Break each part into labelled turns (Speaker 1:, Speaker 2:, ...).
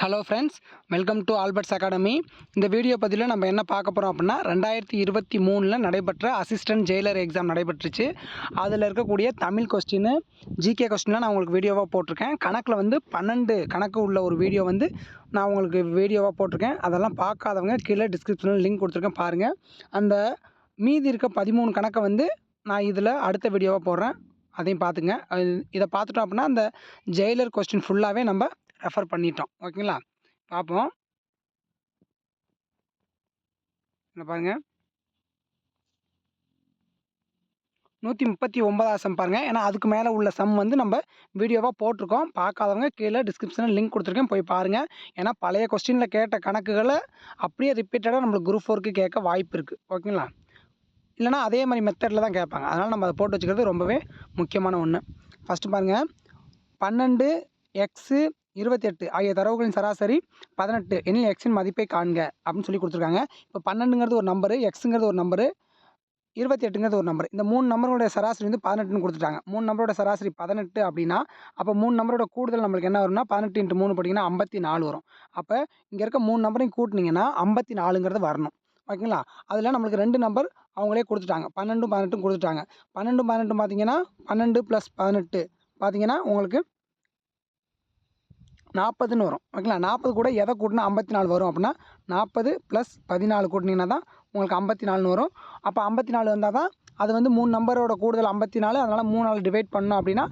Speaker 1: Hello friends welcome to Albert's academy இந்த video பதிவில் நம்ம என்ன பார்க்க போகிறோம் அப்படின்னா ரெண்டாயிரத்தி இருபத்தி மூணில் நடைபெற்ற அசிஸ்டன்ட் ஜெயிலர் எக்ஸாம் நடைபெற்றுச்சு. அதில் இருக்கக்கூடிய தமிழ் கொஸ்டின் ஜிகே கொஸ்டின்லாம் நான் உங்களுக்கு வீடியோவாக போட்டிருக்கேன். கணக்கில் வந்து பன்னெண்டு கணக்கு உள்ள ஒரு வீடியோ வந்து நான் உங்களுக்கு வீடியோவாக போட்டிருக்கேன். அதெல்லாம் பார்க்காதவங்க கீழே டிஸ்கிரிப்ஷனில் லிங்க் கொடுத்துருக்கேன் பாருங்கள் அந்த மீதி இருக்க பதிமூணு கணக்கை வந்து நான் இதில் அடுத்த வீடியோவாக போடுறேன். அதையும் பார்த்துங்க. அது- இதை பார்த்துட்டோம் அப்படின்னா அந்த ஜெயிலர் கொஸ்டின் ஃபுல்லாகவே நம்ம ரெஃபர் பண்ணிட்டோம். ஓகேங்களா? பார்ப்போம் என்ன பாருங்க. நூற்றி முப்பத்தி ஒன்பதாவது சம் பாருங்கள் ஏன்னா அதுக்கு மேலே உள்ள சம் வந்து நம்ம வீடியோவாக போட்டிருக்கோம். பார்க்காதவங்க கீழே டிஸ்கிரிப்ஷனில் லிங்க் கொடுத்துருக்கேன். போய் பாருங்கள் ஏன்னா பழைய கொஸ்டினில் கேட்ட கணக்குகளை அப்படியே ரிப்பீட்டடாக நம்மளுக்கு குரூப் ஃபோருக்கு கேட்க வாய்ப்பு இருக்குது ஓகேங்களா? இல்லைனா அதே மாதிரி மெத்தடில் தான் கேட்பாங்க. அதனால் நம்ம அதை போட்டு வச்சுக்கிறது ரொம்பவே முக்கியமான ஒன்று ஃபஸ்ட்டு பாருங்கள் பன்னெண்டு எக்ஸு இருபத்தெட்டு. ஆகிய தரவுகளின் சராசரி பதினெட்டு. எனில் எக்ஸின் மதிப்பை காண்க. அப்படின்னு சொல்லி கொடுத்துருக்காங்க. இப்போ பன்னெண்டுங்கிறது ஒரு நம்பரு எக்ஸுங்கிறது ஒரு நம்பரு இருபத்தெட்டுங்கிறது ஒரு நம்பர் இந்த மூணு நம்பரோட சராசரி வந்து பதினெட்டுன்னு கொடுத்துட்டாங்க. மூணு நம்பரோட சராசரி பதினெட்டு அப்படின்னா அப்போ மூணு நம்பரோட கூடுதல் நம்மளுக்கு என்ன வரும்னா பதினெட்டு இன்ட்டு மூணு போட்டிங்கன்னா ஐம்பத்தி நாலு வரும். அப்போ இங்கே இருக்க மூணு நம்பரையும் கூட்டினீங்கன்னா ஐம்பத்தி நாலுங்கிறது வரணும். ஓகேங்களா? அதில் நம்மளுக்கு ரெண்டு நம்பர் அவங்களே கொடுத்துட்டாங்க. பன்னெண்டும் பதினெட்டும் கொடுத்துட்டாங்க. பன்னெண்டும் பதினெட்டும் பார்த்தீங்கன்னா பன்னெண்டு ப்ளஸ் பதினெட்டு. பார்த்தீங்கன்னா உங்களுக்கு நாற்பதுன்னு வரும். ஓகேங்களா? நாற்பது கூட எதை கூட்டினா ஐம்பத்தி நாலு வரும் அப்படின்னா நாற்பது ப்ளஸ் பதினாலு கூட்டினீங்கன்னா தான் உங்களுக்கு ஐம்பத்தி நாலுன்னு வரும். அப்போ ஐம்பத்தி நாலு வந்தால் தான் அது வந்து மூணு நம்பரோட கூடுதல் ஐம்பத்தி நாலு அதனால் மூணு நாள் டிவைட் பண்ணோம் அப்படின்னா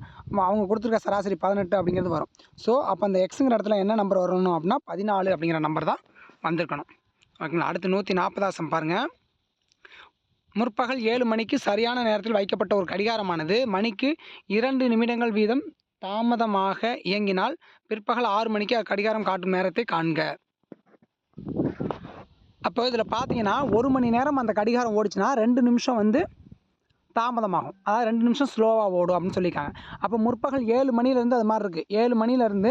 Speaker 1: அவங்க கொடுத்துருக்க சராசரி பதினெட்டு அப்படிங்கிறது வரும். ஸோ அப்போ அந்த எக்ஸுங்கிற இடத்துல என்ன நம்பர் வரணும் அப்படின்னா பதினாலு அப்படிங்கிற நம்பர் தான் வந்திருக்கணும். ஓகேங்களா? அடுத்து நூற்றி நாற்பதாசம் பாருங்கள் முற்பகல் ஏழு மணிக்கு சரியான நேரத்தில் வைக்கப்பட்ட ஒரு கடிகாரமானது. மணிக்கு இரண்டு நிமிடங்கள் வீதம் தாமதமாக இயங்கினால் பிற்பகல் ஆறு மணிக்கு கடிகாரம் காட்டும் நேரத்தை காண்க. அப்போ இதில் பார்த்தீங்கன்னா ஒரு மணி நேரம் அந்த கடிகாரம் ஓடிச்சுன்னா ரெண்டு நிமிஷம் வந்து தாமதமாகும். அதாவது ரெண்டு நிமிஷம் ஸ்லோவாக ஓடும் அப்படின்னு சொல்லியிருக்காங்க. அப்போ முற்பகல் ஏழு மணிலேருந்து அது மாதிரி இருக்குது ஏழு மணிலேருந்து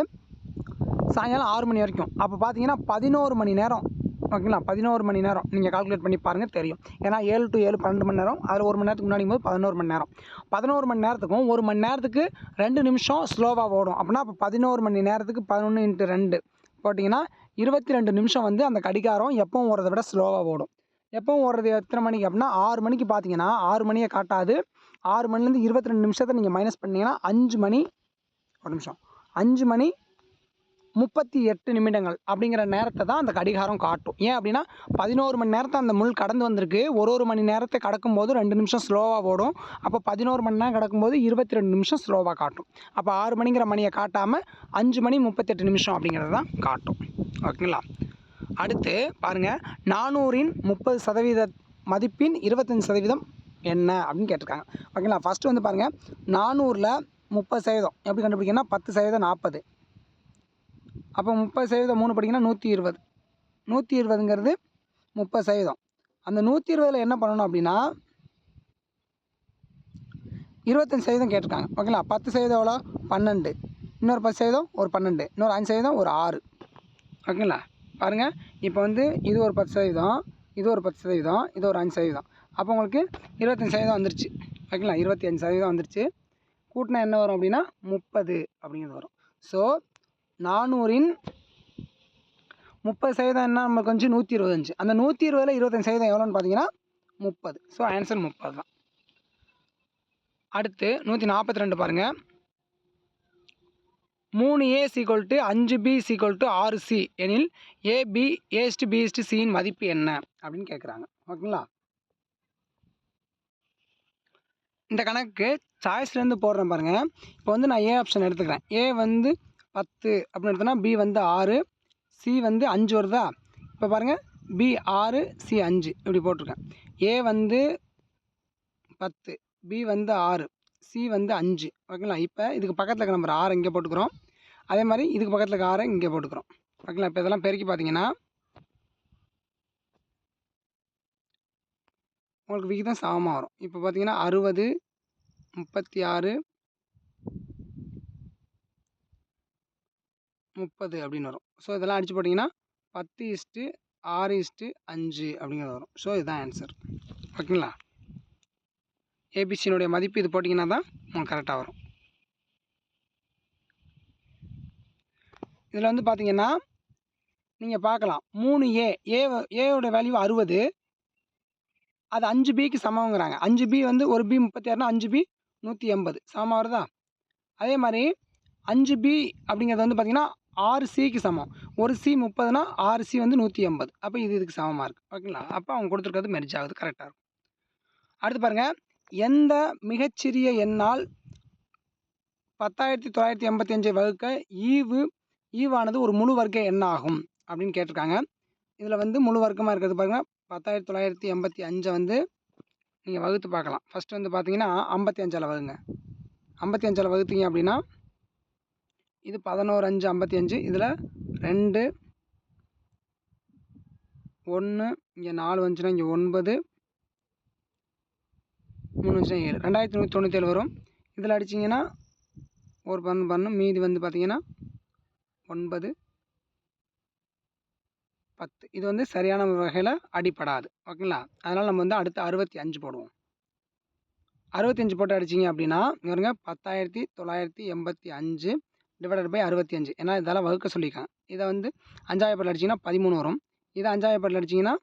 Speaker 1: சாயங்காலம் ஆறு மணி வரைக்கும். அப்போ பார்த்தீங்கன்னா பதினோரு மணி நேரம் ஓகேங்களா பதினோரு மணி நேரம். நீங்கள் கால்குலேட் பண்ணி பாருங்கள் தெரியும். ஏன்னா ஏழு டு ஏழு பன்னெண்டு மணி நேரம். அதில் ஒரு மணி நேரத்துக்கு முன்னாடி போது பதினோரு மணி நேரம். பதினோரு மணி நேரத்துக்கும் ஒரு மணி நேரத்துக்கு ரெண்டு நிமிஷம் ஸ்லோவாக ஓடும். அப்படின்னா அப்போ பதினோரு மணி நேரத்துக்கு பதினொன்று இன்ட்டு ரெண்டு. போட்டிங்கன்னா இருபத்தி ரெண்டு நிமிஷம் வந்து அந்த கடிகாரம் எப்பவும் ஓடுறதை விட ஸ்லோவாக ஓடும். எப்பவும் ஓடுறது எத்தனை மணிக்கு? அப்படின்னா ஆறு மணிக்கு பார்த்தீங்கன்னா ஆறு மணியை காட்டாது. ஆறு மணிலேருந்து இருபத்தி ரெண்டு நிமிஷத்தை நீங்கள் மைனஸ் பண்ணிங்கன்னா அஞ்சு மணி ஒரு நிமிஷம். அஞ்சு மணி முப்பத்தி எட்டு நிமிடங்கள் அப்படிங்கிற நேரத்தை தான் அந்த கடிகாரம் காட்டும். ஏன் அப்படின்னா பதினோரு மணி நேரத்தை அந்த முள் கடந்து வந்திருக்கு. ஒரு ஒரு மணி நேரத்தை கடக்கும்போது ரெண்டு நிமிஷம் ஸ்லோவாக ஓடும். அப்போ பதினோரு மணி நேரம் கடக்கும்போது இருபத்தி ரெண்டு நிமிஷம் ஸ்லோவாக காட்டும். அப்போ ஆறு மணிங்கிற மணியை காட்டாமல் அஞ்சு மணி முப்பத்தெட்டு நிமிஷம் அப்படிங்கிறது தான் காட்டும். ஓகேங்களா? அடுத்து பாருங்கள் நானூறின் முப்பது சதவீத மதிப்பின் இருபத்தஞ்சி சதவீதம் என்ன அப்படின்னு கேட்டிருக்காங்க. ஓகேங்களா? ஃபஸ்ட்டு வந்து பாருங்கள் நானூறில் முப்பது சதவீதம். எப்படி கண்டுபிடிக்கணும்னா பத்து சதவீதம் நாற்பது. அப்போ முப்பது சதவீதம் மூணு படிங்கன்னா நூற்றி இருபது. நூற்றி இருபதுங்கிறது முப்பது சதவீதம். அந்த நூற்றி இருபதில் என்ன பண்ணணும் அப்படின்னா இருபத்தஞ்சி சதவீதம் கேட்டிருக்காங்க. ஓகேங்களா? பத்து சதவீதம் எவ்வளோ? பன்னெண்டு. இன்னொரு பத்து சதவீதம் ஒரு பன்னெண்டு. இன்னொரு அஞ்சு சதவீதம் ஒரு ஆறு. ஓகேங்களா? பாருங்கள் இப்போ வந்து இது ஒரு பத்து சதவீதம் இது ஒரு பத்து சதவீதம் இது ஒரு அஞ்சு சதவீதம். அப்போ உங்களுக்கு இருபத்தஞ்சி சதவீதம் வந்துருச்சு. ஓகேங்களா? இருபத்தி அஞ்சு சதவீதம் வந்துருச்சு. கூட்டினா என்ன வரும் அப்படின்னா முப்பது அப்படிங்கிறது வரும். ஸோ நானூறின் முப்பது சதவீதம் என்ன? நமக்கு வந்து நூற்றி இருபத்தஞ்சு அந்த நூற்றி இருபதில் இருபத்தஞ்சு சதவீதம் எவ்வளோன்னு பார்த்தீங்கன்னா முப்பது. ஸோ ஆன்சர் முப்பது தான். அடுத்து நூற்றி நாற்பத்தி ரெண்டு பாருங்கள் மூணு ஏ சீக்வல் டு அஞ்சு பி சீக்வல் டு ஆறு சி எனில் ஏபி ஏஸ்டு பிஎஸ்டு சியின் மதிப்பு என்ன? அப்படின்னு கேட்குறாங்க ஓகேங்களா? இந்த கணக்கு சாய்ஸ்லேருந்து போடுறேன் பாருங்கள் இப்போ வந்து நான் ஏ ஆப்ஷன் எடுத்துக்கிறேன். ஏ வந்து பத்து அப்படின்னு எடுத்தோன்னா பி வந்து ஆறு சி வந்து அஞ்சு வருதா? இப்போ பாருங்கள் பி ஆறு சி அஞ்சு இப்படி போட்டிருக்கேன். ஏ வந்து பத்து பி வந்து ஆறு சி வந்து அஞ்சு. ஓகேங்களா? இப்போ இதுக்கு பக்கத்தில் இருக்க நம்பர் ஆறு இங்கே போட்டுக்கிறோம். அதே மாதிரி இதுக்கு பக்கத்தில் இருக்க ஆறு இங்கே போட்டுக்கிறோம். ஓகேங்களா? இப்போ இதெல்லாம் பெருக்கி பார்த்தீங்கன்னா உங்களுக்கு விகிதம் சமமாக வரும் இப்போ பார்த்தீங்கன்னா அறுபது முப்பத்தி ஆறு முப்பது அப்படின்னு வரும். ஸோ இதெல்லாம் அடித்து போட்டிங்கன்னா பத்து இஸ்ட்டு ஆறு இஸ்ட்டு அஞ்சு அப்படிங்கிறது வரும். ஸோ இதுதான் ஆன்சர் ஓகேங்களா? ஏபிசியினுடைய மதிப்பு இது போட்டிங்கன்னா தான் உங்களுக்கு கரெக்டாக வரும். இதில் வந்து பார்த்தீங்கன்னா நீங்கள் பார்க்கலாம். மூணு ஏ ஏ ஏவோட வேல்யூ அறுபது. அது அஞ்சு பிக்கு சமங்கிறாங்க அஞ்சு பி வந்து ஒரு பி முப்பத்தி ஆறுனா அஞ்சு பி நூற்றி எண்பது. சமமாக வருதா? அதே மாதிரி அஞ்சு பி அப்படிங்கிறது வந்து பார்த்திங்கன்னா ஆறு சிக்கு சமம். ஒரு சி முப்பதுனா ஆறு சி வந்து நூற்றி எண்பது. அப்போ இது இதுக்கு சமமாக இருக்குது ஓகேங்களா அப்போ அவங்க கொடுத்துருக்கிறது மெர்ஜ் ஆகுது. கரெக்டாக இருக்கும். அடுத்து பாருங்கள் எந்த மிகச்சிறிய எண்ணால் பத்தாயிரத்தி தொள்ளாயிரத்தி எண்பத்தி அஞ்சை வகுக்க ஈவு ஈவானது ஒரு முழு வர்க்க எண்ணாகும் அப்படின்னு கேட்டிருக்காங்க. இதில் வந்து முழு வர்க்கமாக இருக்கிறது பாருங்கள் பத்தாயிரத்தி தொள்ளாயிரத்தி எண்பத்தி அஞ்சை வந்து நீங்கள் வகுத்து பார்க்கலாம். ஃபஸ்ட்டு வந்து பார்த்தீங்கன்னா ஐம்பத்தி அஞ்சால் வகுங்க. ஐம்பத்தி அஞ்சால் வகுத்தீங்க அப்படின்னா இது பதினோரு அஞ்சு ஐம்பத்தி அஞ்சு. இதில் ரெண்டு ஒன்று இங்கே நாலு வந்துச்சுன்னா இங்கே ஒன்பது மூணு வந்துச்சுன்னா ஏழு. ரெண்டாயிரத்தி நூற்றி தொண்ணூற்றேழு வரும். இதில் அடிச்சிங்கன்னா ஒரு பன்னு பன்னு மீதி வந்து பார்த்திங்கன்னா ஒன்பது பத்து. இது வந்து சரியான வகையில் அடிப்படாது ஓகேங்களா? அதனால் நம்ம வந்து அடுத்து அறுபத்தி அஞ்சு போடுவோம். அறுபத்தஞ்சு போட்டு அடிச்சிங்க அப்படின்னா இவருங்க பத்தாயிரத்தி தொள்ளாயிரத்தி எண்பத்தி அஞ்சு டிவைடட் பை அறுபத்தி அஞ்சு. ஏன்னா இதெல்லாம் வகுக்க சொல்லியிருக்காங்க இதை வந்து அஞ்சாயிரப்பட்டில் அடிச்சிங்கன்னா பதிமூணு வரும். இதை அஞ்சாயிரப்பட்டில் அடிச்சிங்கன்னா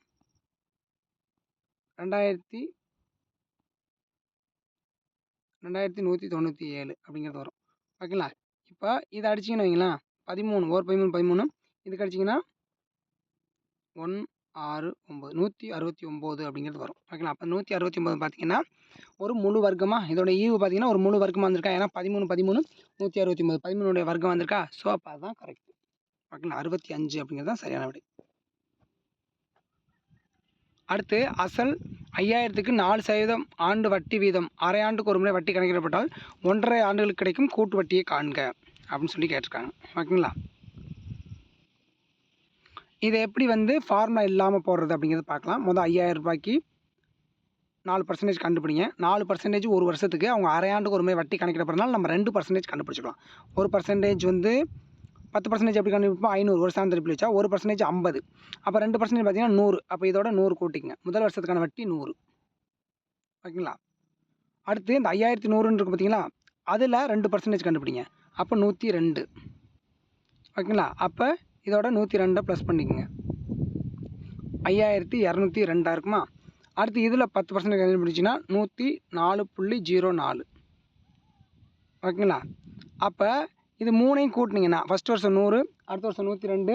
Speaker 1: ரெண்டாயிரத்தி ரெண்டாயிரத்தி நூற்றி தொண்ணூற்றி ஏழு அப்படிங்கிறது வரும். ஓகேங்களா? இப்போ இதை அடிச்சிங்கன்னு வைங்களேன். பதிமூணு ஒரு பதிமூணு பதிமூணு. இதுக்கு அடிச்சிங்கன்னா ஒன் ஆறு ஒம்பது நூற்றி அறுபத்தி ஒம்பது அப்படிங்கிறது வரும். ஓகேங்களா? அப்போ நூற்றி அறுபத்தி ஒம்பது பார்த்தீங்கன்னா ஒரு முழு வர்க்கமாக இதோட ஈவு பார்த்தீங்கன்னா ஒரு முழு வர்க்கமாக வந்திருக்கா. ஏன்னா பதிமூணு பதிமூணு நூற்றி அறுபத்தி ஒம்பது பதிமூணுடைய வர்க்கம் வந்திருக்கா? ஸோ அப்போ அதுதான் கரெக்ட் ஓகேங்களா அறுபத்தி அஞ்சு அப்படிங்கிறது தான் சரியான விடை. அடுத்து அசல் ஐயாயிரத்துக்கு நாலு சதவீதம் ஆண்டு வட்டி வீதம். அரை ஆண்டுக்கு ஒரு முறை வட்டி கணக்கிடப்பட்டால் ஒன்றரை ஆண்டுகளுக்கு கிடைக்கும் கூட்டு வட்டியை காண்க அப்படின்னு சொல்லி கேட்டிருக்காங்க. ஓகேங்களா இதை எப்படி வந்து ஃபார்முலா இல்லாமல் போடுறது அப்படிங்கிறத பார்க்கலாம். மொதல் ஐயாயிரம் ரூபாய்க்கு நாலு பர்சன்டேஜ் கண்டுபிடிங்க. நாலு பர்சன்டேஜ் ஒரு வருஷத்துக்கு அவங்க அரையாண்டுக்கு ஒரு மாதிரி வட்டி கணக்கிடப்படுறதுனால நம்ம ரெண்டு பர்சன்டேஜ் கண்டுபிடிச்சிக்கலாம். ஒரு பர்சன்டேஜ் வந்து பத்து பர்சன்டேஜ் எப்படி கண்டுபிடிப்போம்? ஐநூறு. ஒரு திருப்பி வச்சா ஒரு பர்சன்டேஜ் ஐம்பது. அப்போ ரெண்டு பர்சன்டேஜ் பார்த்தீங்கன்னா நூறு. அப்போ இதோட நூறு கூட்டிங்க. முதல் வருஷத்துக்கான வட்டி நூறு. ஓகேங்களா? அடுத்து இந்த ஐயாயிரத்தி நூறுன்னு இருக்குது பார்த்தீங்களா அதில் ரெண்டு பர்சன்டேஜ் கண்டுபிடிங்க. அப்போ நூற்றி ரெண்டு. ஓகேங்களா? அப்போ இதோட நூற்றி ரெண்டை ப்ளஸ் பண்ணிக்கோங்க. ஐயாயிரத்தி இரநூத்தி ரெண்டாக இருக்குமா? அடுத்து இதில் பத்து பர்சன்டேஜ் கண்டுபிடிச்சிங்கன்னா நூற்றி நாலு புள்ளி ஜீரோ நாலு. ஓகேங்களா? அப்போ இது மூணையும் கூட்டினீங்கன்னா ஃபஸ்ட் வருஷம் நூறு அடுத்த வருஷம் நூற்றி ரெண்டு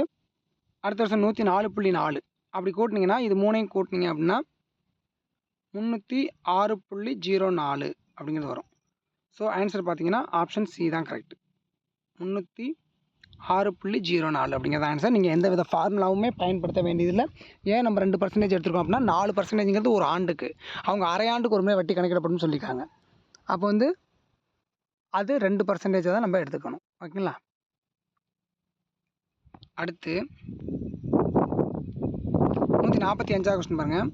Speaker 1: அடுத்த வருஷம் நூற்றி நாலு புள்ளி நாலு. அப்படி கூட்டினீங்கன்னா இது மூணையும் கூட்டினீங்க அப்படின்னா முந்நூற்றி ஆறு புள்ளி ஜீரோ நாலு அப்படிங்கிறது வரும். ஸோ ஆன்சர் பார்த்தீங்கன்னா ஆப்ஷன் சி தான் கரெக்ட் முந்நூற்றி ஆறு புள்ளி ஜீரோ நாலு அப்படிங்கிறது ஆன்சர் நீங்கள் எந்த வித ஃபார்முலாவுமே பயன்படுத்த வேண்டியதில்லை. ஏன் நம்ம ரெண்டு பர்சன்டேஜ் எடுத்துருக்கோம் அப்படின்னா நாலு பர்சன்டேஜ்ங்கிறது ஒரு ஆண்டுக்கு. அவங்க அரை ஆண்டுக்கு ஒரு முறை வட்டி கணக்கிடப்படும் சொல்லியிருக்காங்க. அப்போ வந்து அது ரெண்டு பர்சன்டேஜை தான் நம்ம எடுத்துக்கணும். ஓகேங்களா? அடுத்து நூற்றி நாற்பத்தி அஞ்சாவது கொஸ்டின் பாருங்கள்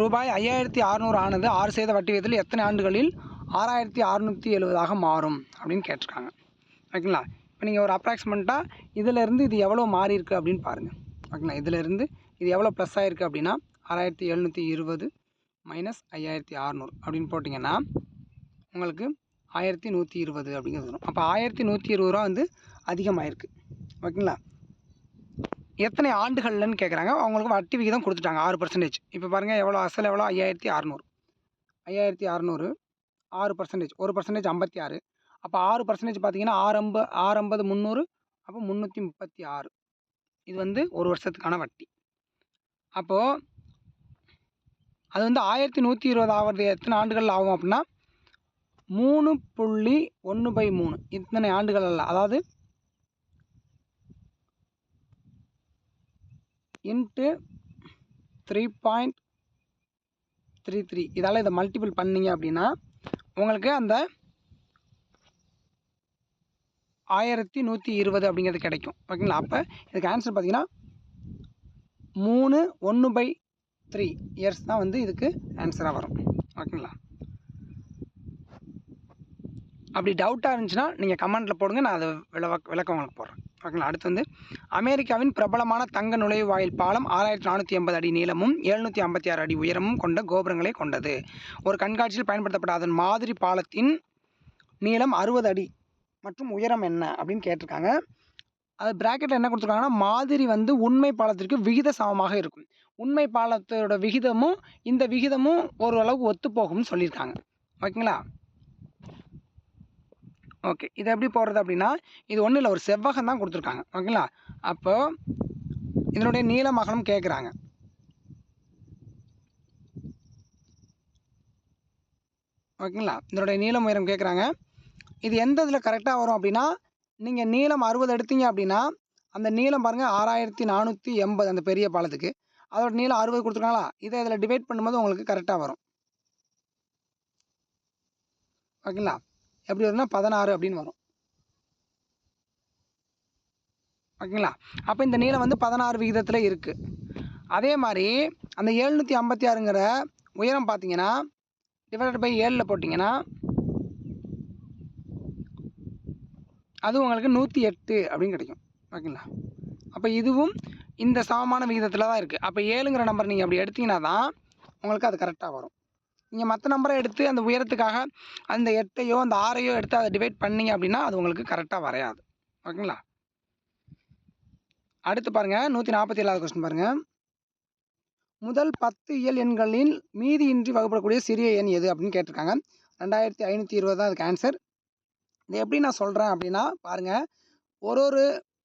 Speaker 1: ரூபாய் ஐயாயிரத்தி அறநூறு ஆனது ஆறு செய்த வட்டி விதத்தில் எத்தனை ஆண்டுகளில் ஆறாயிரத்தி அறநூற்றி எழுபதாக மாறும் அப்படின்னு கேட்டிருக்காங்க. ஓகேங்களா? இப்போ நீங்கள் ஒரு அப்ராக்சிமெண்ட்டாக இதிலேருந்து இது எவ்வளோ மாறி இருக்குது அப்படின்னு பாருங்கள் ஓகேங்களா? இதிலேருந்து இது எவ்வளோ ப்ளஸ் ஆகிருக்கு அப்படின்னா ஆறாயிரத்தி எழுநூற்றி இருபது மைனஸ் ஐயாயிரத்தி அறநூறு அப்படின்னு போட்டிங்கன்னா உங்களுக்கு ஆயிரத்தி நூற்றி இருபது அப்படிங்கிறது வரும். அப்போ ஆயிரத்தி நூற்றி இருபது ரூபா வந்து அதிகமாகிருக்கு ஓகேங்களா? எத்தனை ஆண்டுகள்லன்னு கேட்குறாங்க அவங்களுக்கு வட்டி விகிதம் கொடுத்துட்டாங்க ஆறு பர்சன்டேஜ் இப்போ பாருங்கள் எவ்வளோ அசல் எவ்வளோ ஐயாயிரத்தி அறநூறு. ஐயாயிரத்தி அறநூறு ஆறு பர்சன்டேஜ் ஒரு பர்சன்டேஜ் ஐம்பத்தி ஆறு. அப்போ ஆறு பர்சன்டேஜ் பார்த்தீங்கன்னா ஆறம்ப ஆறம்பது முந்நூறு அப்போ முந்நூற்றி முப்பத்தி ஆறு. இது வந்து ஒரு வருஷத்துக்கான வட்டி. அப்போது அது வந்து ஆயிரத்தி நூற்றி இருபது ஆகிறது எத்தனை ஆண்டுகள் ஆகும் அப்படின்னா மூணு புள்ளி ஒன்று பை மூணு. இத்தனை ஆண்டுகள் அல்ல. அதாவது into three point three three இதால் இதை மல்டிபிள் பண்ணிங்க அப்படின்னா உங்களுக்கு அந்த ஆயிரத்தி நூற்றி இருபது அப்படிங்கிறது கிடைக்கும். ஓகேங்களா? அப்போ இதுக்கு ஆன்சர் பார்த்தீங்கன்னா மூணு ஒன்று பை த்ரீ இயர்ஸ் தான் வந்து இதுக்கு ஆன்சராக வரும். ஓகேங்களா? அப்படி டவுட்டாக இருந்துச்சுன்னா நீங்கள் கமெண்ட்டில் போடுங்க நான் அதை விளக்க விளக்கம் உங்களுக்கு போடுறேன். ஓகேங்களா? அடுத்து வந்து அமெரிக்காவின் பிரபலமான தங்க நுழைவாயில் பாலம் ஆறாயிரத்தி நானூற்றி எண்பது அடி நீளமும் எழுநூற்றி ஐம்பத்தி ஆறு அடி உயரமும் கொண்ட கோபுரங்களை கொண்டது. ஒரு கண்காட்சியில் பயன்படுத்தப்பட்ட அதன் மாதிரி பாலத்தின் நீளம் அறுபது அடி மற்றும் உயரம் என்ன அப்படின்னு கேட்டிருக்காங்க. அது ப்ராக்கெட்டில் என்ன கொடுத்துருக்காங்கன்னா மாதிரி வந்து உண்மை பாலத்திற்கு விகித சமமாக இருக்கும். உண்மை பாலத்தோட விகிதமும் இந்த விகிதமும் ஓரளவுக்கு ஒத்துப்போகும்னு சொல்லியிருக்காங்க. ஓகேங்களா? ஓகே இது எப்படி போடுறது அப்படின்னா இது ஒன்றும் இல்லை ஒரு செவ்வகம் தான் கொடுத்துருக்காங்க. ஓகேங்களா? அப்போது இதனுடைய நீளம் அகலம் கேட்குறாங்க ஓகேங்களா? இதனுடைய நீளம் உயரம் கேட்குறாங்க இது எந்த இதில் கரெக்டாக வரும் அப்படின்னா நீங்கள் நீளம் அறுபது எடுத்தீங்க அப்படின்னா அந்த நீளம் பாருங்கள் ஆறாயிரத்தி நானூற்றி எண்பது அந்த பெரிய பாலத்துக்கு. அதோட நீளம் அறுபது கொடுத்துருக்காங்களா? இதை இதில் டிவைட் பண்ணும்போது உங்களுக்கு கரெக்டாக வரும். ஓகேங்களா எப்படி வரும்னா பதினாறு அப்படின்னு வரும். ஓகேங்களா அப்போ இந்த நீளம் வந்து பதினாறு விகிதத்தில் இருக்குது அதே மாதிரி அந்த எழுநூற்றி ஐம்பத்தி ஆறுங்கிற உயரம் பார்த்தீங்கன்னா டிவைடட் பை ஏழில் போட்டிங்கன்னா அது உங்களுக்கு நூற்றி எட்டு அப்படின்னு கிடைக்கும். ஓகேங்களா அப்போ இதுவும் இந்த சமமான விகிதத்தில் தான் இருக்குது அப்போ ஏழுங்கிற நம்பர் நீங்கள் அப்படி எடுத்தீங்கன்னா தான் உங்களுக்கு அது கரெக்டாக வரும். நீங்கள் மற்ற நம்பரை எடுத்து அந்த உயரத்துக்காக அந்த எட்டையோ அந்த ஆறையோ எடுத்து அதை டிவைட் பண்ணீங்க அப்படின்னா அது உங்களுக்கு கரெக்டாக வரையாது. ஓகேங்களா அடுத்து பாருங்கள் நூற்றி நாற்பத்தி ஏழாவது கொஸ்டின் பாருங்கள் முதல் பத்து இயல் எண்களின் மீதியின்றி வகுப்படக்கூடிய சிறிய எண் எது அப்படின்னு கேட்டிருக்காங்க. ரெண்டாயிரத்தி ஐநூற்றி இருபது தான் அதுக்கு ஆன்சர் இது எப்படி நான் சொல்கிறேன் அப்படின்னா பாருங்கள் ஒரு ஒரு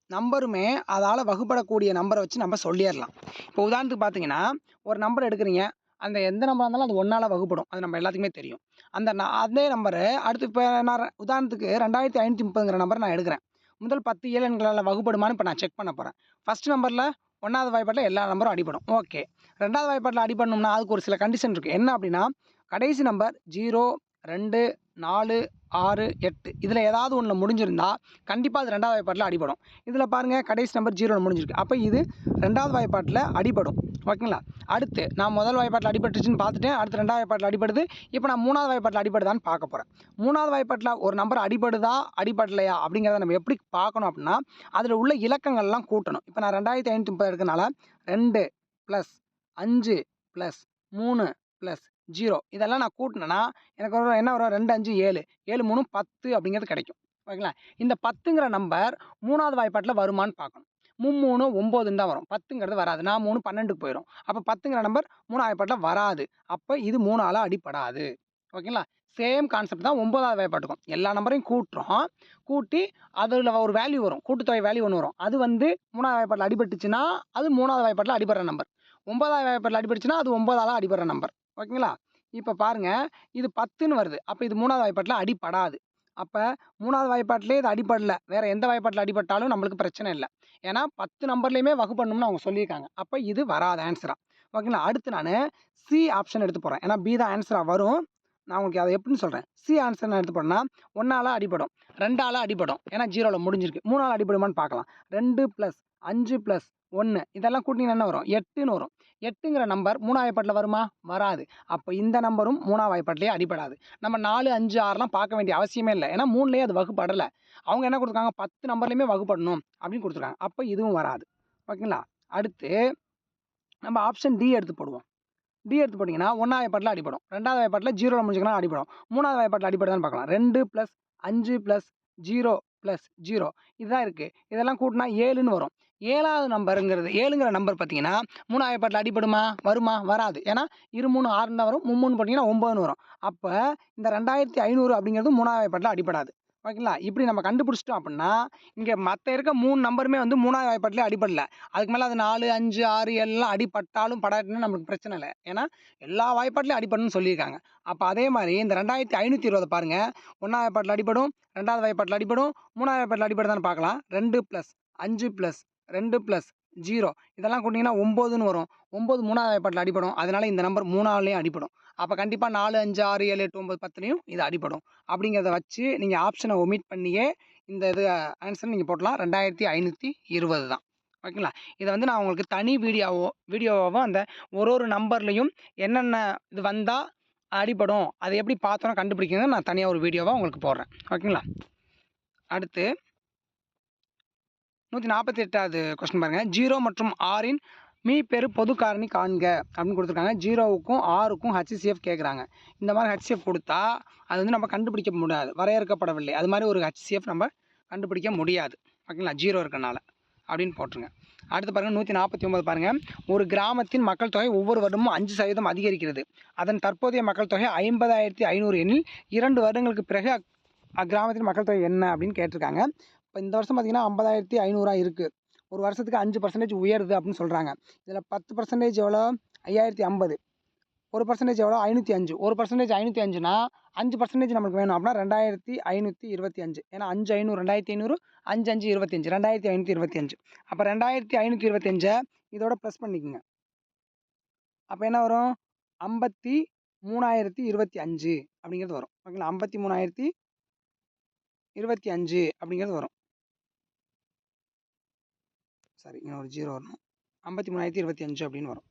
Speaker 1: நம்பருமே அதால் வகுப்படக்கூடிய நம்பரை வச்சு நம்ம சொல்லிடலாம். இப்போ உதாரணத்துக்கு பார்த்தீங்கன்னா ஒரு நம்பர் எடுக்கிறீங்க. அந்த எந்த நம்பராக இருந்தாலும் அது ஒன்றால் வகுப்படும். அது நம்ம எல்லாத்துக்குமே தெரியும். அந்த நான் அதே நம்பரு அடுத்து இப்போ நான் உதாரணத்துக்கு ரெண்டாயிரத்தி ஐநூற்றி முப்பதுங்கிற நம்பர் நான் எடுக்கிறேன். முதல் பத்து ஏழு எண்களால் வகுப்படுமான்னு இப்போ நான் செக் பண்ண போகிறேன் ஃபஸ்ட் நம்பரில் ஒன்றாவது வாய்ப்பாட்டில் எல்லா நம்பரும் அடிபடும். ஓகே ரெண்டாவது வாய்ப்பாட்டில் அடிபடணும்னா அதுக்கு ஒரு சில கண்டிஷன் இருக்குது என்ன அப்படின்னா கடைசி நம்பர் ஜீரோ ரெண்டு நாலு ஆறு எட்டு இதில் ஏதாவது ஒன்று முடிஞ்சிருந்தா கண்டிப்பாக அது ரெண்டாவது வாய்ப்பாட்டில் அடிபடும். இதில் பாருங்கள் கடைசி நம்பர் ஜீரோவில் முடிஞ்சிருக்கு. அப்போ இது ரெண்டாவது வாய்ப்பாட்டில் அடிபடும். ஓகேங்களா? அடுத்து நான் முதல் வாய்ப்பாட்டில் அடிபட்டுச்சுன்னு பார்த்துட்டேன். அடுத்து ரெண்டாவது வாய்ப்பாட்டில் அடிபடுது. இப்போ நான் மூணாவது வாய்ப்பாட்டில் அடிபடுதான்னு பார்க்க போகிறேன் மூணாவது வாய்ப்பாட்டில் ஒரு நம்பர் அடிபடுதா அடிபடலையா அப்படிங்கிறத நம்ம எப்படி பார்க்கணும் அப்படின்னா அதில் உள்ள இலக்கங்கள்லாம் கூட்டணும். இப்போ நான் ரெண்டாயிரத்தி ஐநூற்றி முப்பது எடுக்கனால ரெண்டு ப்ளஸ் அஞ்சு ப்ளஸ் மூணு ப்ளஸ் ஜீரோ. இதெல்லாம் நான் கூட்டினேன்னா எனக்கு வரும் என்ன வரும்? ரெண்டு அஞ்சு ஏழு. ஏழு மூணு பத்து அப்படிங்கிறது கிடைக்கும். ஓகேங்களா? இந்த பத்துங்கிற நம்பர் மூணாவது வாய்ப்பாட்டில் வருமான்னு பார்க்கணும். மும்மூணு ஒம்போதுன்னு தான் வரும். பத்துங்கிறது வராது. நான் மூணு பன்னெண்டுக்கு போயிடும் அப்போ பத்துங்கிற நம்பர் மூணாவது வாய்ப்பாட்டில் வராது. அப்போ இது மூணால் அடிப்படாது ஓகேங்களா? சேம் கான்செப்ட் தான் ஒன்பதாவது வாய்ப்பாட்டுக்கும். எல்லா நம்பரையும் கூட்டுறோம். கூட்டி அதில் ஒரு வேல்யூ வரும். கூட்டுத்தொகை வேல்யூ ஒன்று வரும். அது வந்து மூணாவது வாய்ப்பாட்டில் அடிபட்டுச்சுன்னா அது மூணாவது வாய்ப்பாட்டில் அடிபடுற நம்பர். ஒன்பதாவது வாய்ப்பாட்டில் அடிபட்டுச்சுன்னா அது ஒன்பதால் அடிபடுற நம்பர். ஓகேங்களா? இப்போ பாருங்கள் இது பத்துன்னு வருது. அப்போ இது மூணாவது வாய்ப்பாட்டில் அடிப்படாது அப்போ மூணாவது வாய்ப்பாட்டிலே இது அடிப்படலை வேறு எந்த வாய்ப்பாட்டில் அடிபட்டாலும் நம்மளுக்கு பிரச்சனை இல்லை. ஏன்னா பத்து நம்பர்லேயுமே வகுப்படணும்னு அவங்க சொல்லியிருக்காங்க. அப்போ இது வராது ஆன்சராக ஓகேங்களா? அடுத்து நான் சி ஆப்ஷன் எடுத்து போகிறேன் ஏன்னா பி தான் ஆன்சராக வரும். நான் உங்களுக்கு அதை எப்படின்னு சொல்கிறேன் சி ஆன்சர் நான் எடுத்து போனேன்னா ஒன்றால் அடிப்படும் ரெண்டால் அடிப்படும் ஏன்னா ஜீரோவில் முடிஞ்சிருக்கு. மூணால் அடிப்படுமான்னு பார்க்கலாம். ரெண்டு ப்ளஸ் அஞ்சு ப்ளஸ் ஒன்று இதெல்லாம் கூட்டிங்கன்னா என்ன வரும்? எட்டுன்னு வரும். எட்டுங்கிற நம்பர் மூணாவது வாய்ப்பாட்டில் வருமா? வராது. அப்போ இந்த நம்பரும் மூணாவது வாய்ப்பாட்டிலே அடிபடாது. நம்ம நாலு அஞ்சு ஆறுலாம் பார்க்க வேண்டிய அவசியமே இல்லை. ஏன்னா மூணுலேயே அது வகுப்படலை. அவங்க என்ன கொடுத்துருக்காங்க? பத்து நம்பர்லையுமே வகுப்படணும் அப்படின்னு கொடுத்துருக்காங்க. அப்போ இதுவும் வராது. ஓகேங்களா? அடுத்து நம்ம ஆப்ஷன் டி எடுத்து போடுவோம். டி எடுத்து போட்டிங்கன்னா ஒன்றாவது வாய்ப்பாட்டில் அடிபடும். ரெண்டாவது வாய்ப்பாட்டில் ஜீரோவில் முடிஞ்சுக்கலாம் அடிபடும். மூணாவது வாய்ப்பாட்டில் அடிபடுதான்னு பார்க்கலாம். ரெண்டு ப்ளஸ் அஞ்சு ப்ளஸ் ஜீரோ ப்ளஸ் ஜீரோ இதுதான் இருக்குது இதெல்லாம் கூட்டினா ஏழுன்னு வரும். ஏழாவது நம்பருங்கிறது ஏழுங்கிற நம்பர் பார்த்தீங்கன்னா மூணாவது பாட்டில் அடிப்படுமா வருமா? வராது. ஏன்னா இரு மூணு ஆறுன்னு தான் வரும். மும்மூணு பார்த்தீங்கன்னா ஒம்பதுன்னு வரும். அப்போ இந்த ரெண்டாயிரத்தி ஐநூறு அப்படிங்கிறது மூணாவது பாட்டில் அடிப்படாது ஓகேங்களா? இப்படி நம்ம கண்டுபிடிச்சிட்டோம் அப்படின்னா இங்கே மற்ற இருக்க மூணு நம்பருமே வந்து மூணாவது வாய்ப்பாட்டிலே அடிபடல. அதுக்கு மேலே அது நாலு அஞ்சு ஆறு எல்லாம் அடிபட்டாலும் படாட்டினா நமக்கு பிரச்சனை இல்லை. ஏன்னா எல்லா வாய்ப்பாட்டிலையும் அடிபடணும்னு சொல்லியிருக்காங்க. அப்போ அதே மாதிரி இந்த ரெண்டாயிரத்தி ஐநூற்றி இருபதை பாருங்கள் ஒன்றாவது வாய்ப்பாட்டில் அடிபடும் ரெண்டாவது வாய்ப்பாட்டில் அடிபடும் மூணாவது வாய்ப்பாட்டில் அடிபடுதான்னு பார்க்கலாம். ரெண்டு ப்ளஸ் அஞ்சு ப்ளஸ் ரெண்டு ப்ளஸ் ஜீரோ இதெல்லாம் கூட்டிங்கன்னா ஒம்போதுன்னு வரும். ஒம்பது மூணாவது பாட்டில் அடிப்படும் அதனால் இந்த நம்பர் மூணாலையும் அடிப்படும் அப்போ கண்டிப்பாக நாலு அஞ்சு ஆறு ஏழு எட்டு ஒம்பது பத்துலேயும் இது அடிப்படும் அப்படிங்கிறத வச்சு நீங்கள் ஆப்ஷனை ஒமிட் பண்ணியே இந்த இது ஆன்சர் நீங்கள் போட்டலாம். ரெண்டாயிரத்தி ஐநூற்றி இருபது தான். ஓகேங்களா இதை வந்து நான் உங்களுக்கு தனி வீடியோவோ வீடியோவாகவும் அந்த ஒரு ஒரு நம்பர்லேயும் என்னென்ன இது வந்தால் அடிப்படும் அதை எப்படி பார்த்தோன்னா கண்டுபிடிக்கணும் நான் தனியாக ஒரு வீடியோவாக உங்களுக்கு போடுறேன். ஓகேங்களா அடுத்து நூற்றி நாற்பத்தி எட்டாவது கொஸ்டின் பாருங்கள் ஜீரோ மற்றும் ஆறின் மீ பெரு பொது காரணி காண்க அப்படின்னு கொடுத்துருக்காங்க. ஜீரோவுக்கும் ஆறுக்கும் ஹச்சிசிஎஃப் கேட்குறாங்க இந்த மாதிரி ஹச்சிஎஃப் கொடுத்தா அது வந்து நம்ம கண்டுபிடிக்க முடியாது. வரையறுக்கப்படவில்லை. அது மாதிரி ஒரு ஹச்சிசிஎஃப் நம்ம கண்டுபிடிக்க முடியாது. ஓகேங்களா? ஜீரோ இருக்கனால அப்படின்னு போட்டுருங்க. அடுத்து பாருங்கள் நூற்றி நாற்பத்தி ஒம்பது பாருங்கள் ஒரு கிராமத்தின் மக்கள் தொகை ஒவ்வொரு வருடமும் அஞ்சு சதவீதம் அதிகரிக்கிறது. அதன் தற்போதைய மக்கள் தொகை ஐம்பதாயிரத்தி ஐநூறு எண்ணில் இரண்டு வருடங்களுக்கு பிறகு அக்- அக்கிராமத்தின் மக்கள் தொகை என்ன அப்படின்னு கேட்டிருக்காங்க. இப்போ இந்த வருஷம் பார்த்தீங்கன்னா ஐம்பதாயிரத்தி ஐநூறாக இருக்குது ஒரு வருஷத்துக்கு அஞ்சு பர்சன்டேஜ் உயருது அப்படின்னு சொல்கிறாங்க இதில் பத்து பர்சன்டேஜ் எவ்வளோ? ஐயாயிரத்தி ஐம்பது. ஒரு பர்சன்டேஜ் எவ்வளோ? ஐநூற்றி அஞ்சு. ஒரு பர்சன்டேஜ் ஐநூற்றி அஞ்சுனா அஞ்சு பர்சன்டேஜ் நமக்கு வேணும் அப்படின்னா ரெண்டாயிரத்தி ஐநூற்றி இருபத்தி அஞ்சு. ஏன்னா அஞ்சு ஐநூறு ரெண்டாயிரத்தி ஐநூறு அஞ்சு அஞ்சு இருபத்தஞ்சு. ரெண்டாயிரத்தி ஐநூற்றி இருபத்தி அஞ்சு. அப்போ ரெண்டாயிரத்தி ஐநூற்றி இருபத்தஞ்சை இதோட ப்ளஸ் பண்ணிக்கோங்க. அப்போ என்ன வரும்? ஐம்பத்தி மூணாயிரத்தி இருபத்தி அஞ்சு அப்படிங்கிறது வரும். ஓகேங்களா? ஐம்பத்தி மூணாயிரத்தி இருபத்தி அஞ்சு அப்படிங்கிறது வரும். சாரி இங்கே ஒரு ஜீரோ வரணும். ஐம்பத்தி மூணாயிரத்தி இருபத்தி அஞ்சு அப்படின்னு வரும்.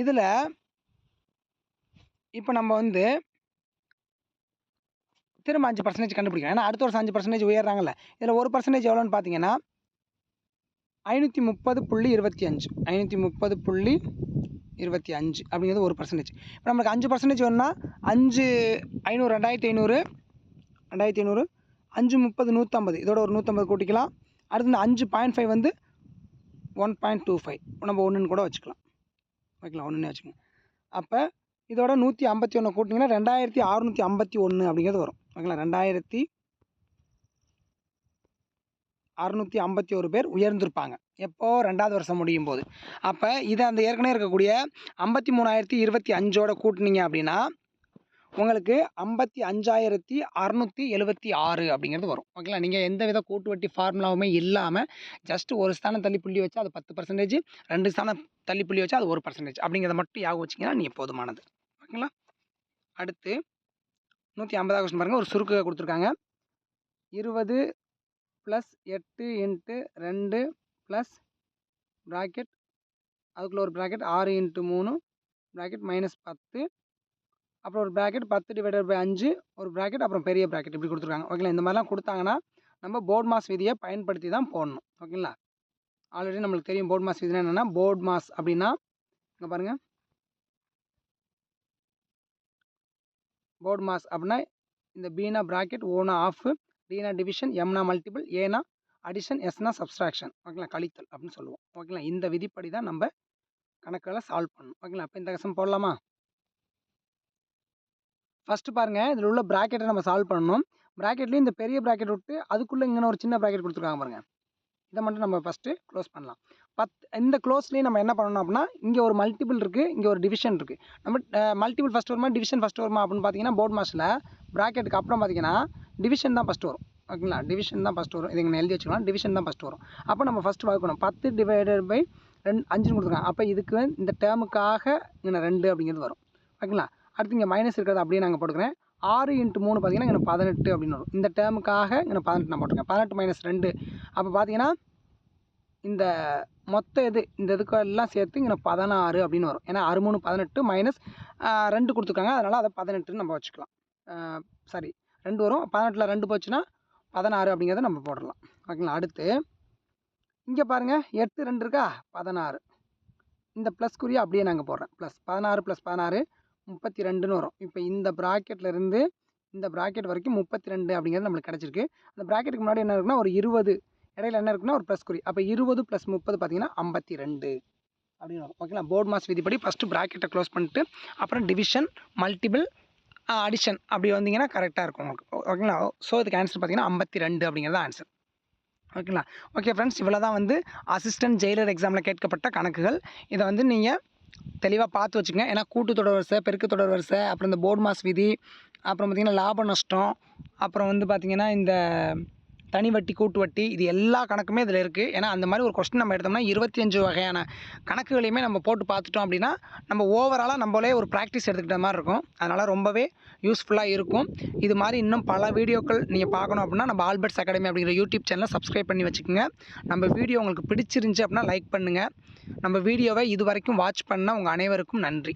Speaker 1: இதில் இப்போ நம்ம வந்து திரும்ப அஞ்சு பர்சன்டேஜ் கண்டுபிடிக்கணும் ஏன்னா அடுத்த வருஷம் அஞ்சு பர்சன்டேஜ் உயர்றாங்கல்ல. இதில் ஒரு பர்சன்டேஜ் எவ்வளோன்னு பார்த்தீங்கன்னா ஐநூற்றி முப்பது புள்ளி இருபத்தி அஞ்சு. ஐநூற்றி முப்பது புள்ளி இருபத்தி அஞ்சு அப்படிங்கிறது ஒரு பர்சன்டேஜ் இப்போ நம்மளுக்கு அஞ்சு பர்சன்டேஜ் வேணும்னா அஞ்சு ஐநூறு ரெண்டாயிரத்தி ஐநூறு ரெண்டாயிரத்தி ஐநூறு அஞ்சு முப்பது நூற்றம்பது இதோட ஒரு நூற்றம்பது கூட்டிக்கலாம். அடுத்து இந்த அஞ்சு பாயிண்ட் ஃபைவ் வந்து ஒன் பாயிண்ட் டூ ஃபைவ் நம்ம ஒன்றுன்னு கூட வச்சுக்கலாம். ஓகேங்களா ஒன்றுன்னு வச்சுக்கோங்க அப்போ இதோட நூற்றி ஐம்பத்தி ஒன்று கூட்டிங்கன்னா ரெண்டாயிரத்தி அறுநூற்றி ஐம்பத்தி ஒன்று அப்படிங்கிறது வரும். ஓகேங்களா ரெண்டாயிரத்தி அறுநூற்றி ஐம்பத்தி ஒரு பேர் உயர்ந்திருப்பாங்க. எப்போ? ரெண்டாவது வருஷம் முடியும் போது. அப்போ இதை அந்த ஏற்கனவே இருக்கக்கூடிய ஐம்பத்தி மூணாயிரத்தி இருபத்தி அஞ்சோட கூட்டினீங்க அப்படின்னா உங்களுக்கு ஐம்பத்தி அஞ்சாயிரத்தி அறநூற்றி எழுபத்தி ஆறு அப்படிங்கிறது வரும். ஓகேங்களா நீங்கள் எந்த வித கூட்டு வட்டி ஃபார்முலாவுமே இல்லாமல் ஜஸ்ட் ஒரு ஸ்தானம் தள்ளி புள்ளி வச்சா அது பத்து பர்சன்டேஜ் ரெண்டு ஸ்தானம் தள்ளி புள்ளி வச்சா அது ஒரு பர்சன்டேஜ் அப்படிங்கிறத மட்டும் யாகம் வச்சிங்கன்னா நீங்கள் போதுமானது. ஓகேங்களா அடுத்து நூற்றி ஐம்பதாவது கொஸ்டின் பாருங்கள் ஒரு சுருக்க கொடுத்துருக்காங்க. இருபது ப்ளஸ் எட்டு இன்ட்டு ரெண்டு ப்ளஸ் ப்ராக்கெட் அதுக்குள்ளே ஒரு ப்ராக்கெட் ஆறு இன்ட்டு மூணு ப்ராக்கெட் மைனஸ் பத்து அப்புறம் ஒரு ப்ராக்கெட் பத்து டிவைடட் பை அஞ்சு ஒரு ப்ராக்கெட் அப்புறம் பெரிய ப்ராக்கெட் இப்படி கொடுத்துருக்காங்க. ஓகேங்களா இந்த மாதிரிலாம் கொடுத்தாங்கன்னா நம்ம போர்ட் மாஸ் விதியை பயன்படுத்தி தான் போடணும். ஓகேங்களா ஆல்ரெடி நம்மளுக்கு தெரியும் போர்ட் மாஸ் விதினா என்னென்னா போர்ட் மாஸ் அப்படின்னா இங்கே பாருங்கள் போர்ட் மாஸ் அப்படின்னா இந்த பீனா ப்ராக்கெட் ஓனா ஆஃப் டீனா டிவிஷன் எம்னா மல்டிபிள் ஏனா அடிஷன் எஸ்னா சப்ஸ்ட்ராக்ஷன் ஓகேங்களா கழித்தல் அப்படின்னு சொல்லுவோம். ஓகேங்களா இந்த விதிப்படி தான் நம்ம கணக்குகளை சால்வ் பண்ணணும். ஓகேங்களா அப்போ இந்த கசம் போடலாமா? ஃபஸ்ட்டு பாருங்கள் இதில் உள்ள ப்ராக்கெட்டை நம்ம சால்வ் பண்ணணும். ப்ராக்கெட்லேயும் இந்த பெரிய ப்ராக்கெட் விட்டு அதுக்குள்ளே இங்கே ஒரு சின்ன ப்ராக்கெட் கொடுத்துருக்காங்க பாருங்கள் இதை மட்டும் நம்ம ஃபஸ்ட்டு க்ளோஸ் பண்ணலாம். பத் இந்த க்ளோஸ்லேயும் நம்ம என்ன பண்ணணும் அப்படின்னா இங்கே ஒரு மல்டிபிள் இருக்குது இங்கே ஒரு டிவிஷன் இருக்குது நம்ம மல்டிபிள் ஃபஸ்ட் வருமா டிவிஷன் ஃபஸ்ட் வருமா அப்படின்னு பார்த்தீங்கன்னா போர்ட் மாஸ்டில் ப்ராக்கெட்டுக்கு அப்புறம் பார்த்தீங்கன்னா டிவிஷன் தான் ஃபஸ்ட் வரும். ஓகேங்களா டிவிஷன் தான் ஃபஸ்ட்டு வரும். இது இங்கே எழுதி வச்சுக்கலாம். டிவிஷன் தான் ஃபஸ்ட்டு வரும். அப்போ நம்ம ஃபஸ்ட்டு வகுக்கணும். பத்து டிவைடட் பை ரெண்டு அஞ்சுன்னு கொடுத்துருக்காங்க. அப்போ இதுக்கு இந்த டேர்முக்காக இங்கே ரெண்டு அப்படிங்கிறது வரும். ஓகேங்களா அடுத்து இங்கே மைனஸ் இருக்கிறது அப்படியே நாங்கள் போட்டுக்கிறேன். ஆறு இன்ட்டு மூணு பார்த்தீங்கன்னா எனக்கு பதினெட்டு அப்படின்னு வரும். இந்த டேர்முக்காக இங்கே பதினெட்டு நான் போட்டிருக்கேன். பதினெட்டு மைனஸ் ரெண்டு. அப்போ பார்த்தீங்கன்னா இந்த மொத்த இது இந்த இதுக்கு எல்லாம் சேர்த்து இங்கே பதினாறு அப்படின்னு வரும். ஏன்னா ஆறு மூணு பதினெட்டு மைனஸ் ரெண்டு கொடுத்துருக்காங்க. அதனால் அதை பதினெட்டுன்னு நம்ம வச்சுக்கலாம். சாரி ரெண்டு வரும். பதினெட்டில் ரெண்டு போச்சுன்னா பதினாறு அப்படிங்கிறத நம்ம போடலாம் ஓகேங்களா? அடுத்து இங்கே பாருங்கள் எட்டு ரெண்டு இருக்கா? பதினாறு. இந்த ப்ளஸ் குறியை அப்படியே நாங்கள் போடுறேன். ப்ளஸ் பதினாறு ப்ளஸ் பதினாறு. முப்பத்தி ரெண்டுன்னு வரும். இப்போ இந்த ப்ராக்கெட்லேருந்து இந்த ப்ராக்கெட் வரைக்கும் முப்பத்தி ரெண்டு அப்படிங்கிறது நம்மளுக்கு கிடச்சிருக்கு. அந்த ப்ராக்கெட்டுக்கு முன்னாடி என்ன இருக்குன்னா ஒரு இருபது. இடையில என்ன இருக்குன்னா ஒரு ப்ளஸ் குறி. அப்போ இருபது ப்ளஸ் முப்பது பார்த்தீங்கன்னா ஐம்பத்தி ரெண்டு அப்படின்னு வரும். ஓகேங்களா போர்ட் மாஸ் விதிப்படி ஃபஸ்ட்டு ப்ராக்கெட்டை க்ளோஸ் பண்ணிட்டு அப்புறம் டிவிஷன் மல்டிபிள் அடிஷன் அப்படி வந்தீங்கன்னா கரெக்டாக இருக்கும் உங்களுக்கு. ஓகேங்களா ஸோ இதுக்கு ஆன்சர் பார்த்தீங்கன்னா ஐம்பத்தி ரெண்டு அப்படிங்கிறது ஆன்சர் ஓகேங்களா ஓகே ஃப்ரெண்ட்ஸ் இவ்வளோ தான் வந்து அசிஸ்டன்ட் ஜெயிலர் எக்ஸாமில் கேட்கப்பட்ட கணக்குகள். இதை வந்து நீங்கள் தெளிவாக பார்த்து வச்சுங்க ஏன்னா கூட்டு தொடர் வரிசை பெருக்கு தொடர் வரிசை அப்புறம் இந்த போர்டு மாஸ் விதி அப்புறம் பார்த்திங்கன்னா லாப நஷ்டம் அப்புறம் வந்து பார்த்திங்கன்னா இந்த தனி வட்டி கூட்டு வட்டி இது எல்லா கணக்குமே இதில் இருக்குது ஏன்னா அந்த மாதிரி ஒரு கொஸ்டின் நம்ம எடுத்தோம்னா இருபத்தி அஞ்சு வகையான கணக்குகளையுமே நம்ம போட்டு பார்த்துட்டோம் அப்படின்னா நம்ம ஓவராலாக நம்மளே ஒரு ப்ராக்டிஸ் எடுத்துக்கிட்ட மாதிரி இருக்கும். அதனால் ரொம்பவே யூஸ்ஃபுல்லாக இருக்கும். இது மாதிரி இன்னும் பல வீடியோக்கள் நீங்கள் பார்க்கணும் அப்படின்னா நம்ம ஆல்பர்ட்ஸ் அகாடமி அப்படிங்கிற யூடியூப் சேனலை சப்ஸ்கிரைப் பண்ணி வச்சுக்கோங்க. நம்ம வீடியோ உங்களுக்கு பிடிச்சிருந்துச்சு அப்படின்னா லைக் பண்ணுங்கள் நம்ம வீடியோவை இது வரைக்கும் வாட்ச் பண்ண உங்கள் அனைவருக்கும் நன்றி.